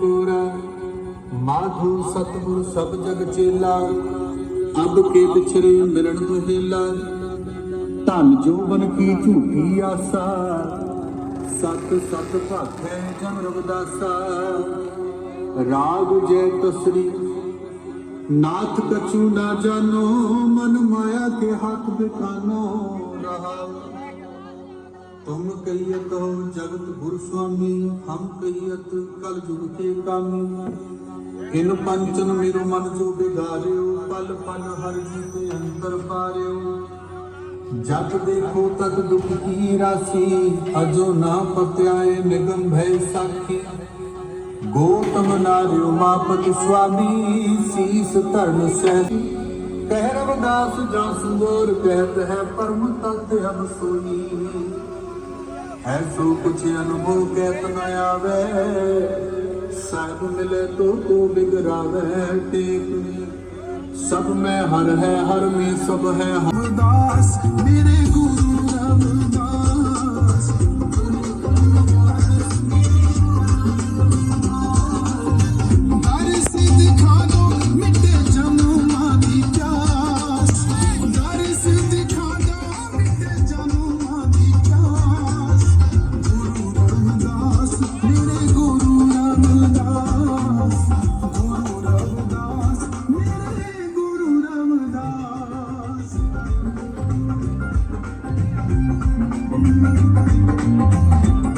ਪੂਰਾ ਮਾਧੂ ਸਤਿਗੁਰ ਸਭ ਜਗ ਚੇਲਾ, ਅਬ ਕੇ ਵਿਛਰੇ ਮਿਲਣ ਦੁਹੇਲਾ ਧਨ ਜੋਬਨ ਕੀ ਝੂਠੀ ਆਸਾ, ਸਤ ਸਤ ਭਾਖੈ ਜਨ ਰਵਦਾਸਾ। ਰਾਗ ਜੈ ਤਸਰੀ, ਨਾਥ ਕਛੂ ਨਾ ਜਾਨੋ, ਮਨ ਮਾਇਆ ਕੇ ਹੱਥ ਬਿਕਾਨੋ ਰਹਾ। ਤੁਮ ਕਹੀਤ ਹੋ ਜਗਤ ਗੁਰ ਸੁਆਮੀ, ਹਮ ਕਹੀਤ ਕਲ ਜੁਗ ਕੇ ਕਾਮੀ। ਇਨ ਪੰਚਨ ਮੇਰੋ ਮਨ ਜੋ ਬਿਗਾਰਿਓ, ਪਲ ਪਲ ਹਰ ਜੀ ਤੇ ਅੰਤਰ ਪਾਰਿਓ। ਜਗ ਦੇਖੋ ਤਕ ਦੁਖ ਕੀ ਰਾਸੀ, ਅਜੋ ਨਾ ਪਤਿਆਏ ਨਿਗਮ ਭੈ ਸਾਖੀ। ਗੋਤਮ ਨਾਰਿਓ ਮਾਪਤ ਸੁਆਮੀ, ਸੀਸ ਧਰਨ ਸਹਿ ਕਹਿ ਰਵਦਾਸ ਜਾਂ ਸੰਗੋਰ ਕਹਿਤ ਹੈ ਪਰਮ ਤਤ ਹਮ ਸੋਈ ਐਸੋ ਕੁਛ ਅਨੁਭਵ ਕਹਿਤ ਨ ਆਵੇ। ਸਭ ਮਿਲੇ ਤੋ ਕੋ ਬਿਗਰਾਵੇ ਟੇਕ ਸਭ ਮੈਂ ਹਰ ਹੈ, ਹਰ ਮੇ ਸਭ ਹੈ ਹਰਦਾਸ ਮੇਰੇ ਗੁਰੂ Thank you.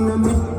ਮੇਰਾ ਤਨ